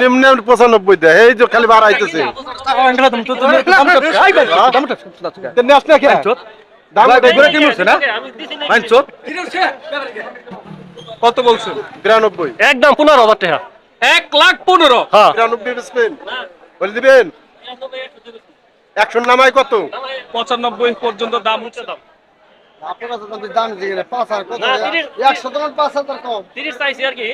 নিম্নে পঁচানব্বই দেয়। এই যে খালি বাড়াইতেছে। নেস না কে দাম কত বলছেন? বিরানব্বই। একদম পনেরো হাজার টাকা। এক লাখ পনেরো। হ্যাঁ। বিরানব্বই বলে দিবেন? একশো নামায় কত? পঁচানব্বই পর্যন্ত দাম উঠছে দাম। দাম পাঁচ হাজার কত একশো তোমার পাঁচ হাজার কম। তিরিশ চাইছি আর কি।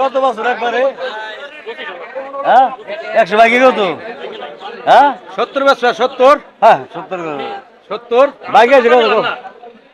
কত বছর একবারে? হ্যাঁ? একশো বাকি কত? হ্যাঁ? সত্তর বছর সত্তর? হ্যাঁ সত্তর সত্তর? বাকি আছে কত?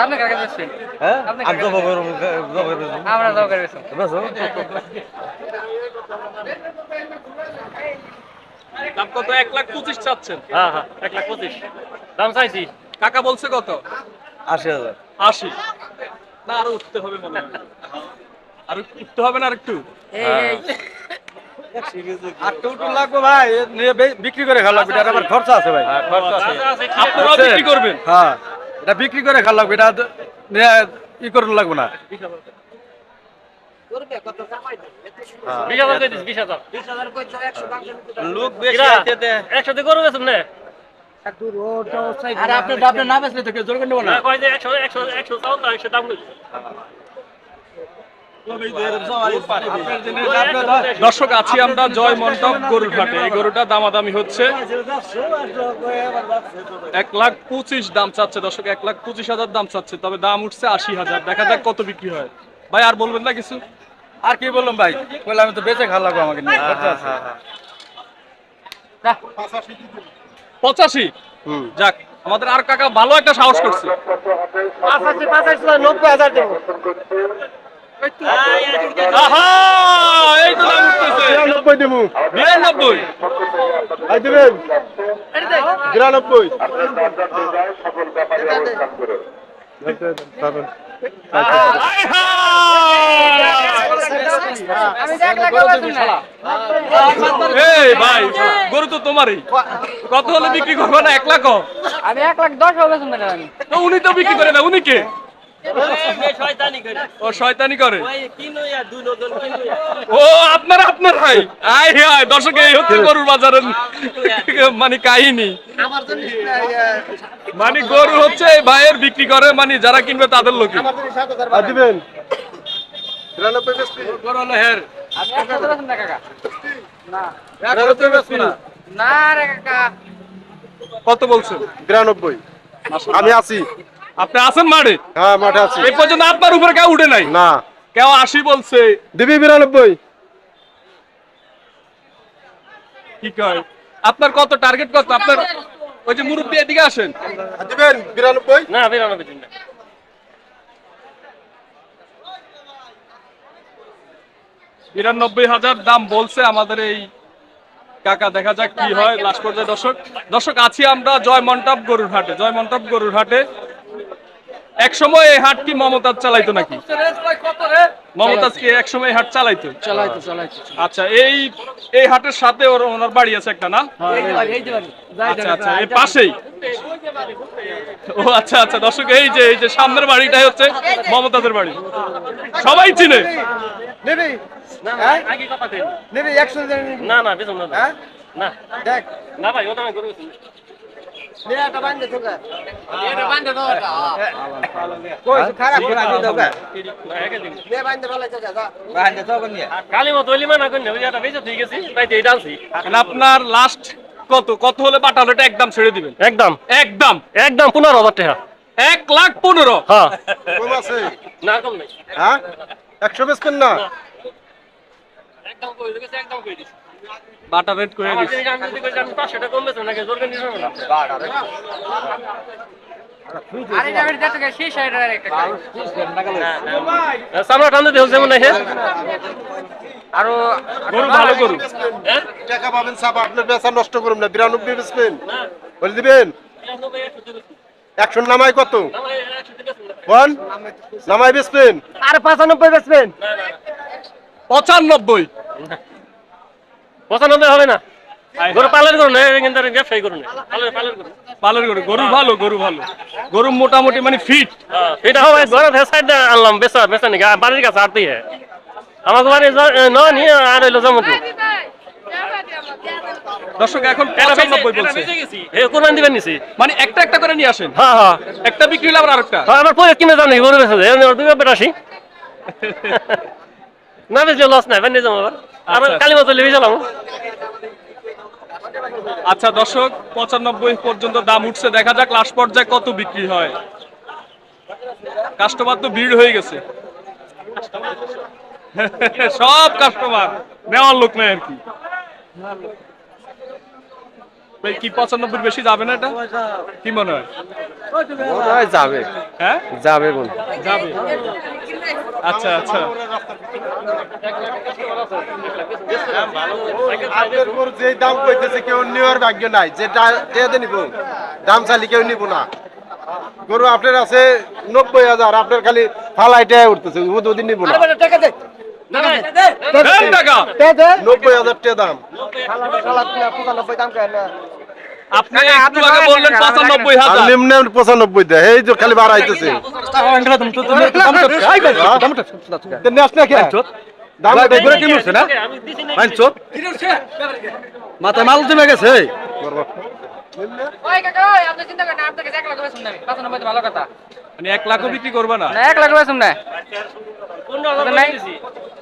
আপনি কাকে বেচছেন? হ্যাঁ আমি জব করব জব করব আমরা যাও করে বেচো দাম কত? এক লাখ পঁচিশ চাচ্ছেন। হ্যাঁ হ্যাঁ। এক লাখ পঁচিশ। দাম চাইছি। কাকা বলছে কত? আশি হাজার। আশি। না আরও উঠতে হবে মনে হয়। আরও উঠতে হবে না আর একটু আটটু ভাই নিয়ে বিক্রি করে খাওয়া লাগবে এটা আবার খরচা আছে ভাই। আপনারাও বিক্রি করবেন? হ্যাঁ। এটা বিক্রি করে খাওয়া লাগবে এটা ই করে লাগবে না। বিশ হাজার দিয়ে দিস বিশ হাজার লোক কিরা? একসাথে না? আর আপনি আপনি না বেসলে তো কেউ জোর করে নেব না? একশো একশো একশো দাম দর্শক আছি আমরা জয় মন্ডপ গরুর হাটে এই গরুটা দামাদামি হচ্ছে। এক লাখ পঁচিশ দাম চাচ্ছে। দর্শক এক লাখ পঁচিশ হাজার দাম চাচ্ছে। তবে দাম উঠছে আশি হাজার। দেখা যাক কত বিক্রি হয়। ভাই আর বলবেন না কিছু? আর কি বললাম ভাই? বলে আমি তো বেঁচে খাওয়া লাগবে আমাকে নিয়ে। পঁচাশি? হুম। যাক আমাদের আর কাকা ভালো একটা সাহস করছে। বিরানব্বই দেবো দেবেন? গরু তো তোমারই। কত হলে বিক্রি করবে না? এক লাখ আমি এক লাখ দশ হবে উনি তো বিক্রি করে না উনি কে? ও শয়তানি করে। ওই কিনো দুই নজন কিনো ও আপনার আপনার ভাই। আয় হায় দর্শক এই হচ্ছে গরুর বাজারের মানে কাহিনী। মানে গরু হচ্ছে ভাইয়ের বিক্রি করে মানে যারা কিনবে তাদের লোক। দিবেন? কত বলছেন? বিরানব্বই আমি আছি আপনি আছেন মাঠে? হ্যাঁ মাঠে আছি। এই পর্যন্ত আপনার উপরে কেউ উঠে নাই? না। কেউ আশি বলছে। দিবি বিরানব্বই। কি কয়? আপনার কত? টার্গেট কত? আপনার ওই যে মুরব্বী এদিকে আসেন। দিবেন বিরানব্বই? না বিরানব্বই দিন না। বিরানব্বই হাজার দাম বলছে আমাদের এই কাকা। দেখা যাক কি হয় লাস্ট পর্যায়ে দর্শক। দর্শক আছি আমরা জয় মন্টপ গরুর হাটে জয় মন্টপ গরুর হাটে এক সময় এই হাট কি মমতাজ চালাইতো নাকি? মমতাজ কি এক সময় হাট চালাইতো? চালাইতো চালাইতো আচ্ছা এই এই হাটের সাথে ওর ওনার বাড়ি আছে একটা না? এই যে এই যে আচ্ছা আচ্ছা এই পাশেই? ও আচ্ছা আচ্ছা দর্শক এই যে এই যে সামনের বাড়িটাই হচ্ছে মমতাজের বাড়ি। সবাই চিনে? নিবি না আগে কথা কই নিবি একশো না না বেচুন না হ্যাঁ? না। দেখ। না ভাই ওটা আমি গরু করে আপনার লাস্ট কত কত হলে পাঠালো একদম ছেড়ে দিবেন? একদম। একদম। একদম পনেরো হাজার টাকা। এক লাখ পনেরো। হ্যাঁ। না কম নাই। হ্যাঁ? একশো বেচবেন না? একদম কই দিছি একদম কই দিছি বাটা রেট করে দিচ্ছি আরে হয় গরু ভালো গরু। টাকা পাবেন সাপ আপনার বেচা নষ্ট করুন না। বিরানব্বই বেচবেন। বলে দিবেন? একশো নামাই কত? কোন নামাই বেচবেন? আর পঁচানব্বই বেচবেন। পঁচানব্বই। পঁচানব্বই হবে না। গরু পালন করুন কিন্তু ব্যবসায়ী করুন পালন করুন পালের গরু। গরু ভালো গরু ভালো। গরু মোটামুটি মানে ফিট এটা হবে ঘরে সাইড আনলাম বেচা বেচা নাকি। বাড়ির কাছে আরতেই হ্যাঁ আমাকে বাড়ি ন নিয়ে আর হইল যেমন দর্শক এখন পঁচানব্বই বলছে। এ কোরবানি দিবেন নিছি। মানে একটা একটা করে নিয়ে আসেন? হ্যাঁ হ্যাঁ। একটা বিক্রি হলে আবার আরেকটা? হ্যাঁ আমার পরে কিনে নাকি গরু বেচা যায় দুই বেটা আসি। না বেচলে লস নাই বানিয়ে যাব আবার। আর। কালী মাছ লেগে গেলাম। আচ্ছা দর্শক পঁচানব্বই পর্যন্ত দাম উঠছে। দেখা যাক লাস্ট পর্যায়ে কত বিক্রি হয়। কাস্টমার তো ভিড় হয়ে গেছে। সব কাস্টমার নেওয়ার লোক নেই আর কি। ভাই কি পঁচানব্বই বেশি যাবে না এটা? কি মনে হয়? যাবে। হ্যাঁ? যাবে বোন যাবে। আচ্ছা আচ্ছা। যে দাম কইতেছে কেউ নেওয়ার ভাগ্য নাই। যে টেয়াতে নিব দাম চালি কেউ নিব না। গরু আপনার আছে নব্বই হাজার আপনার খালি ফালাই টেয়া উঠতেছে ও দুদিন নিব না। টাকা দে এই টাকা। নব্বই হাজার টাকা দাম। আপনি একটু আগে বললেন পঁচানব্বই আর হাজার নিম্নে পঁচানব্বই দেয় এই যে খালি বাড়াইতেছে তেমনি না কে দাম ঘুরে কি মরছে না মানছত মাল জমে গেছে আপনি এক লাখ বেচুন না আমি পঁচানব্বই তো ভালো কথা মানে এক লাখও বিক্রি করবে না না এক লাখ বেচুন না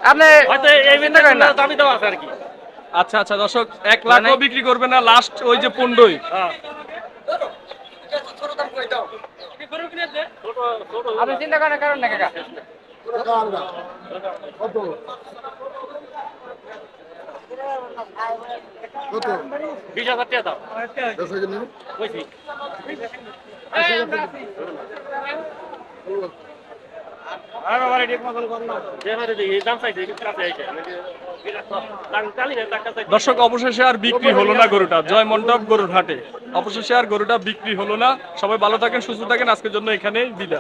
আপনি চিন্তা করেন না দামি দেওয়া আছে আর কি আচ্ছা আচ্ছা দর্শক এক লাখও বিক্রি করবে না লাস্ট ওই যে পনেরোই আপনি চিন্তা করার কারণ না কাকা। বিশ হাজার টাকা দাও। কইছি। দর্শক, অবশেষে আর বিক্রি হলো না গরুটা। জয় মণ্ডপ গরুর হাটে। অবশেষে আর গরুটা বিক্রি হলো না। সবাই ভালো থাকেন, সুস্থ থাকেন। আজকের জন্য এখানে বিদায়।